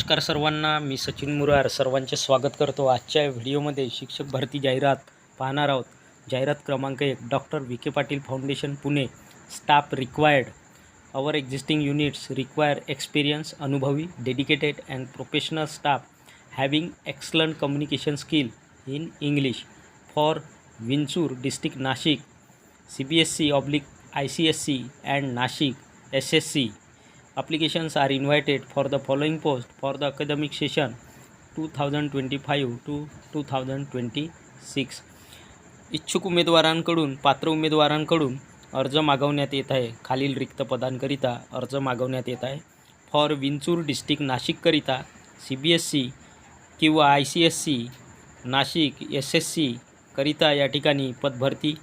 नमस्कार सर्वांना मी सचिन मुरार. सर्वांचे स्वागत करतो आजच्या व्हिडिओमध्ये. शिक्षक भरती जाहिरात पाहणार आहोत. जाहिरात क्रमांक एक doctor Vikhe Patil foundation Pune. Staff required. Our existing units require experience अनुभवी dedicated and professional staff. Having excellent communication skill in English. For Vinchur district Nashik. C B S C oblique I C S C and Nashik S S C. Applications are invited for the following post for the academic session 2025 to 2026 इच्छुक उमेदवारांकडून पात्र उमेदवारांकडून अर्ज मागवण्यात येत आहे. खालील रिक्त पदांकरिता अर्ज मागवण्यात येत आहे. फॉर विंचूर डिस्ट्रिक्ट नाशिककरिता सी बी एस सी किंवा I C S C Nashik S S C करिता या ठिकाणी पदभरती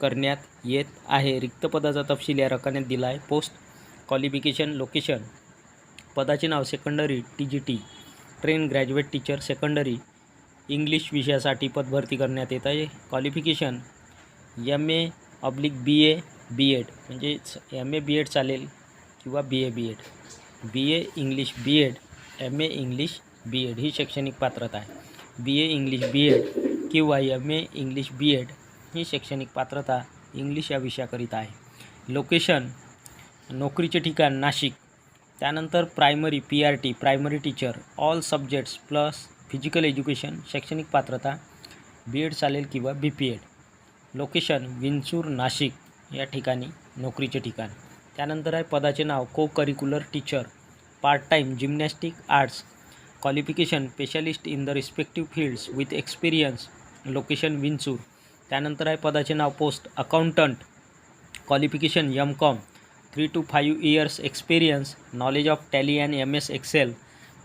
करण्यात येत आहे. रिक्त पदाचा तपशील या रकान्यात दिला आहे. पोस्ट क्वालिफिकेशन लोकेशन पदाचे नाव secondary T G T train graduate teacher secondary English विषयासाठी पदभरती करण्यात येत आहे qualification M A oblique B A B Ed म्हणजेच एम ए बी एड चालेल किंवा B A B Ed B A English B Ed M A English B Ed ही शैक्षणिक पात्रता आहे B A English B Ed किंवा M A English B Ed ही शैक्षणिक पात्रता English या विषयाकरिता आहे लोकेशन नोकरीचे ठिकाण नाशिक. त्यानंतर primary P R T primary teacher all subjects plus physical education शैक्षणिक पात्रता बी एड चालेल किंवा B P Ed location Vinchur Nashik या ठिकाणी नोकरीचे ठिकाण. त्यानंतर आहे पदाचे नाव co curricular teacher part time gymnastic arts qualification specialist in the respective fields with experience location Vinchur त्यानंतर आहे पदाचे नाव post accountant qualification M com three two five years experience knowledge of Tally and M S Excel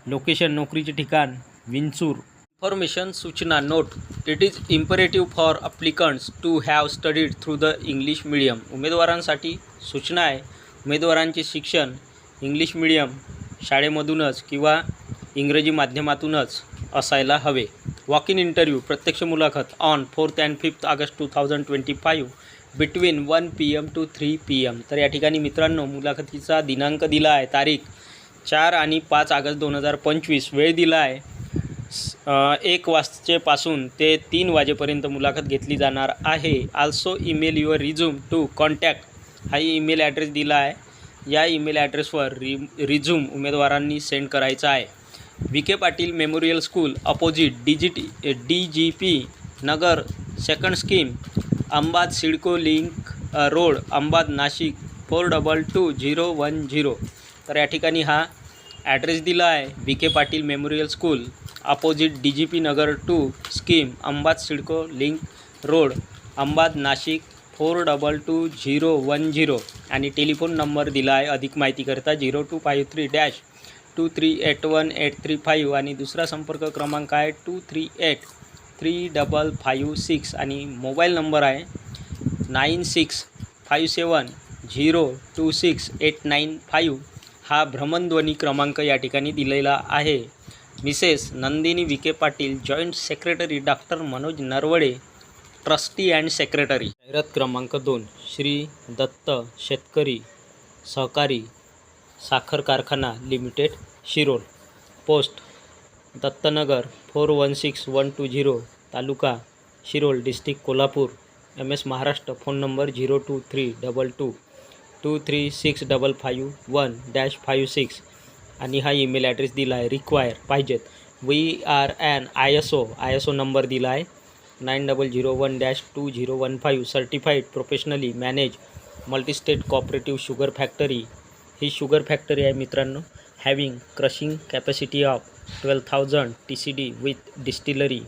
location नोकरीचे ठिकाण Vinchur information सूचना note it is imperative for applicants to have studied through the English medium उमेदवारांसाठी सूचना आहे. उमेदवारांचे शिक्षण English medium शाळेमधूनच किंवा इंग्रजी माध्यमातूनच असायला हवे. वॉक इन इंटरव्ह्यू प्रत्यक्ष मुलाखत on fourth and fifth August two thousand twenty five between one P M to three P M. तर या ठिकाणी मित्रांनो मुलाखतीचा दिनांक दिला आहे तारीख चार आणि पाच ऑगस्ट दोन हजार पंचवीस. वेळ दिला आहे एक वाजतेपासून ते तीन वाजेपर्यंत मुलाखत घेतली जाणार आहे. Also email your resume to contact हा ईमेल ॲड्रेस दिला आहे. या ईमेल ॲड्रेसवर रि रिझ्यूम उमेदवारांनी सेंड करायचा आहे. Vikhe Patil memorial school opposite D G T D G P Nagar second scheme Ambad CIDCO link road Ambad Nashik four double two zero one zero. तर या ठिकाणी हा ॲड्रेस दिला आहे B K Patil memorial school opposite D G P Nagar two scheme Ambad CIDCO link road Ambad Nashik four double two zero one zero. आणि telephone number दिला आहे अधिक माहितीकरता zero two five three dash two three eight one eight three five. आणि दुसरा संपर्क क्रमांक आहे two three eight three double five six आणि मोबाईल नंबर आहे nine six five seven zero two six eight nine five हा भ्रमणध्वनी क्रमांक या ठिकाणी दिलेला आहे. Mrs Nandini Vikhe Patil joint secretary doctor Manoj Narwade trustee and secretary. जाहिरात क्रमांक दोन श्री दत्त शेतकरी सहकारी साखर कारखाना limited Shirol post Dattanagar four one six one two zero तालुका Shirol district Kolhapur M S Maharashtra phone number zero two three double two two three six double five one dash five six. आणि हा email address दिला आहे require पाहिजेत. We are an I S O I S O number दिला आहे nine double zero one dash two zero one five certified professionally manage multistate cooperative sugar factory. ही sugar factory आहे मित्रांनो having crushing capacity of twelve thousand T C D with distillery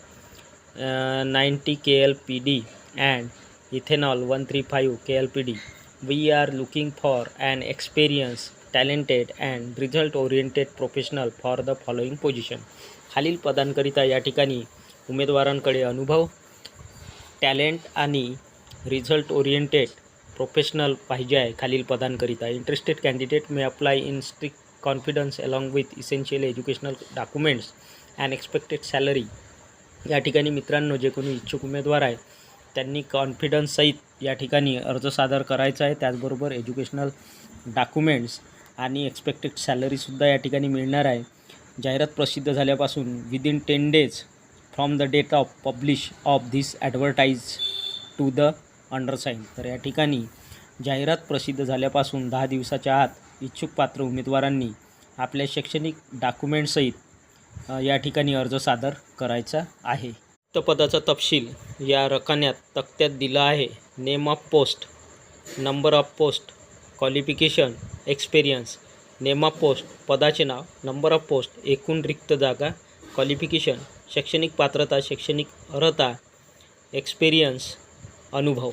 ninety K L P D and ethanol one three five K L P D we are looking for an experience talented and result oriented professional for the following position खालील पदांकरिता या ठिकाणी उमेदवारांकडे अनुभव talent आणि result oriented professional पाहिजे आहे खालील पदांकरिता. Interested candidate may apply in strict confidence along with essential educational documents and expected salary या ठिकाणी मित्रांनो जे कोणी इच्छुक उमेदवार आहे त्यांनी कॉन्फिडन्ससहित या ठिकाणी अर्ज सादर करायचा आहे. त्याचबरोबर एज्युकेशनल डॉक्युमेंट्स आणि एक्सपेक्टेड सॅलरीसुद्धा या ठिकाणी मिळणार आहे. जाहिरात प्रसिद्ध झाल्यापासून within ten days from the date of publish of this advertise to the undersign तर या ठिकाणी जाहिरात प्रसिद्ध झाल्यापासून दहा दिवसाच्या आत इच्छुक पात्र उमेदवारांनी आपल्या शैक्षणिक डॉक्युमेंटसहित या ठिकाणी अर्ज सादर करायचा आहे. रिक्त पदाचा तपशील या रकान्यात तक्त्यात दिला आहे. Name of post number of post qualification experience name of post पदाचे नाव नंबर ऑफ पोस्ट एकूण रिक्त जागा क्वालिफिकेशन शैक्षणिक पात्रता शैक्षणिक अर्हता एक्सपिरियन्स अनुभव.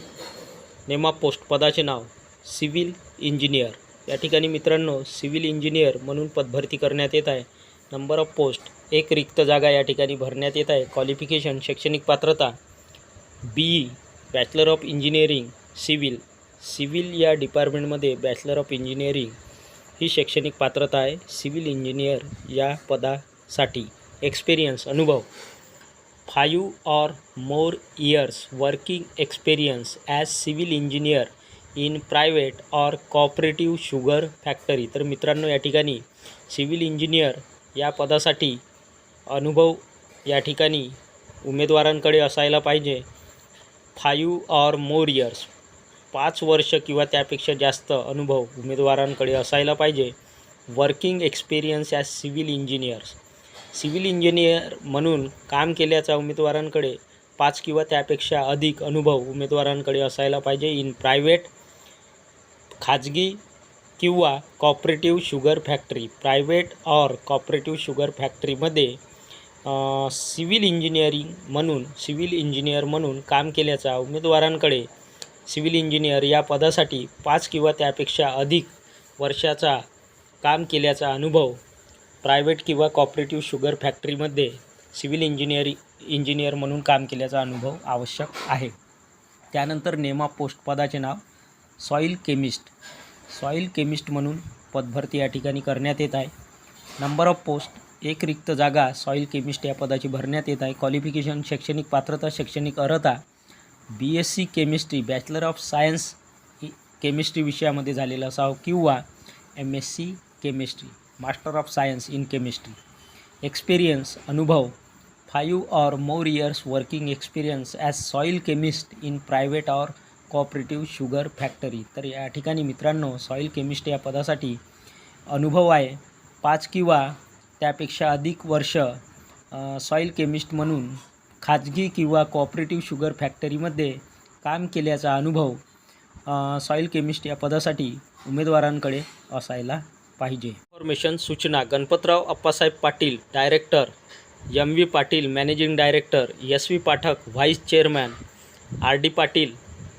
नेम ऑफ पोस्ट पदाचे नाव सिव्हिल इंजिनियर या ठिकाणी मित्रांनो सिव्हिल इंजिनियर म्हणून पदभरती करण्यात येत आहे. नंबर ऑफ पोस्ट एक रिक्त जागा या ठिकाणी भरण्यात येत आहे. क्वालिफिकेशन शैक्षणिक पात्रता B E bachelor of engineering civil civil या डिपार्टमेंटमध्ये बॅचलर ऑफ इंजिनिअरिंग ही शैक्षणिक पात्रता आहे. सिव्हिल इंजिनियर या पदासाठी एक्सपिरियन्स अनुभव. Five or more years working experience as civil engineer in private or cooperative sugar factory. तर मित्रांनो या ठिकाणी सिव्हिल इंजिनियर या पदासाठी अनुभव या ठिकाणी उमेदवारांकडे असायला पाहिजे. फायू ऑर मोर इयर्स पाच वर्ष किंवा त्यापेक्षा जास्त अनुभव उमेदवारांकडे असायला पाहिजे. Working experience as civil engineers civil engineer म्हणून काम केल्याचा उमेदवारांकडे पाच किंवा त्यापेक्षा अधिक अनुभव उमेदवारांकडे असायला पाहिजे. इन प्रायव्हेट खाजगी किंवा cooperative sugar factory private or cooperative sugar फॅक्टरीमध्ये सिव्हिल इंजिनिअरिंग म्हणून सिव्हिल इंजिनियर म्हणून काम केल्याचा उमेदवारांकडे सिव्हिल इंजिनियर या पदासाठी पाच किंवा त्यापेक्षा अधिक वर्षाचा काम केल्याचा अनुभव प्रायव्हेट किंवा कॉपरेटिव्ह शुगर फॅक्टरीमध्ये सिव्हिल इंजिनिअरिंग इंजिनियर म्हणून काम केल्याचा अनुभव आवश्यक आहे. त्यानंतर नेमा पोस्ट पदाचे नाव. Soil chemist. सॉईल केमिस्ट म्हणून पदभरती या ठिकाणी करण्यात येत आहे. नंबर ऑफ पोस्ट एक रिक्त जागा सॉईल केमिस्ट या पदाची भरण्यात येत आहे. क्वालिफिकेशन शैक्षणिक पात्रता शैक्षणिक अर्हता. B S C chemistry bachelor of science chemistry विषयामध्ये झालेलं असावं किंवा M S C chemistry master of science in chemistry experience अनुभव. Five or more years working experience as soil chemist in private or cooperative sugar factory तर या ठिकाणी मित्रांनो soil chemist या पदासाठी अनुभव आहे. पाच किंवा त्यापेक्षा अधिक वर्ष सॉईल केमिस्ट म्हणून खाजगी किंवा कॉपरेटिव्ह शुगर फॅक्टरीमध्ये काम केल्याचा अनुभव सॉईल केमिस्ट या पदासाठी उमेदवारांकडे असायला पाहिजे. इन्फॉर्मेशन सूचना Ganpatrao Appasaheb Patil director M V Patil managing director S V Pathak vice chairman R D Patil